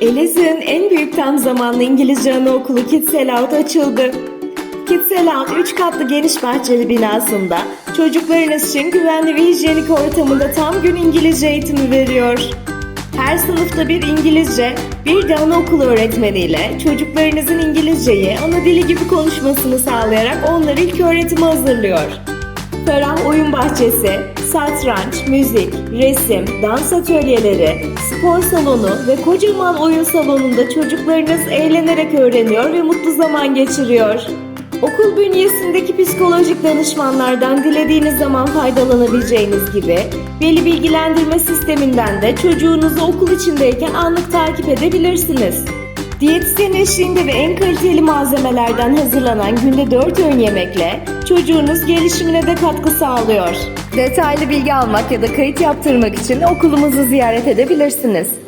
Elazığ'ın en büyük tam zamanlı İngilizce anaokulu Kidsel Out açıldı. Kidsel Out 3 katlı geniş bahçeli binasında çocuklarınız için güvenli ve hijyenik ortamında tam gün İngilizce eğitimi veriyor. Her sınıfta bir İngilizce, bir de anaokulu öğretmeniyle çocuklarınızın İngilizceyi ana dili gibi konuşmasını sağlayarak onları ilk öğretime hazırlıyor. Ferah oyun bahçesi, satranç, müzik, resim, dans atölyeleri, spor salonu ve kocaman oyun salonunda çocuklarınız eğlenerek öğreniyor ve mutlu zaman geçiriyor. Okul bünyesindeki psikolojik danışmanlardan dilediğiniz zaman faydalanabileceğiniz gibi veli bilgilendirme sisteminden de çocuğunuzu okul içindeyken anlık takip edebilirsiniz. Diyetisyen eşliğinde ve en kaliteli malzemelerden hazırlanan günde 4 öğün yemekle çocuğunuz gelişimine de katkı sağlıyor. Detaylı bilgi almak ya da kayıt yaptırmak için okulumuzu ziyaret edebilirsiniz.